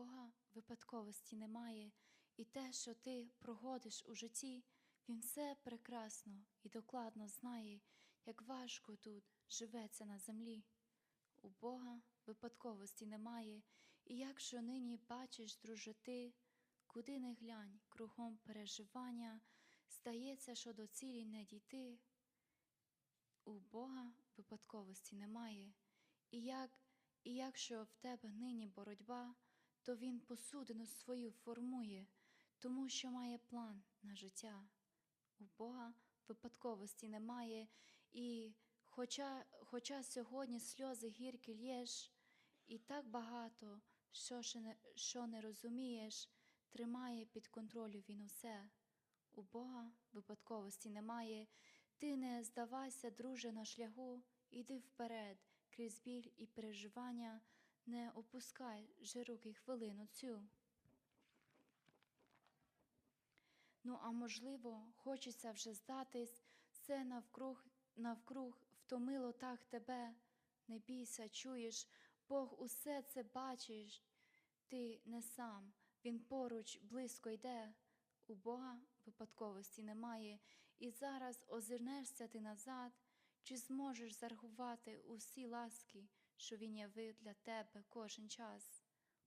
Бога випадковості немає, і те, що ти проходиш у житті, Він все прекрасно і докладно знає, як важко тут живеться на землі. У Бога випадковості немає, і якщо нині бачиш, друже, ти, куди не глянь, кругом переживання, стається, що до цілі не дійти. У Бога випадковості немає. І, як, і якщо в тебе нині боротьба, то Він посудину свою формує, тому що має план на життя. У Бога випадковості немає, і хоча, хоча сьогодні сльози гіркі лєш, і так багато, що, не, що не розумієш, тримає під контролю Він усе. У Бога випадковості немає. Ти не здавайся, друже, на шляху, іди вперед, крізь біль і переживання, не опускай же руки хвилину цю. Ну, а можливо, хочеться вже здатись, все навкруг, навкруг втомило так тебе. Не бійся, чуєш, Бог усе це бачиш. Ти не сам, Він поруч близько йде. У Бога випадковості немає, і зараз озирнешся ти назад, чи зможеш зарахувати усі ласки, що Він явив для тебе кожен час.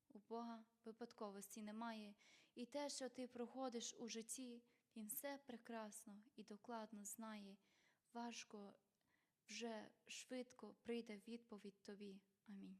У Бога випадковості немає, і те, що ти проходиш у житті, Він все прекрасно і докладно знає. Важко вже швидко прийде відповідь тобі. Амінь.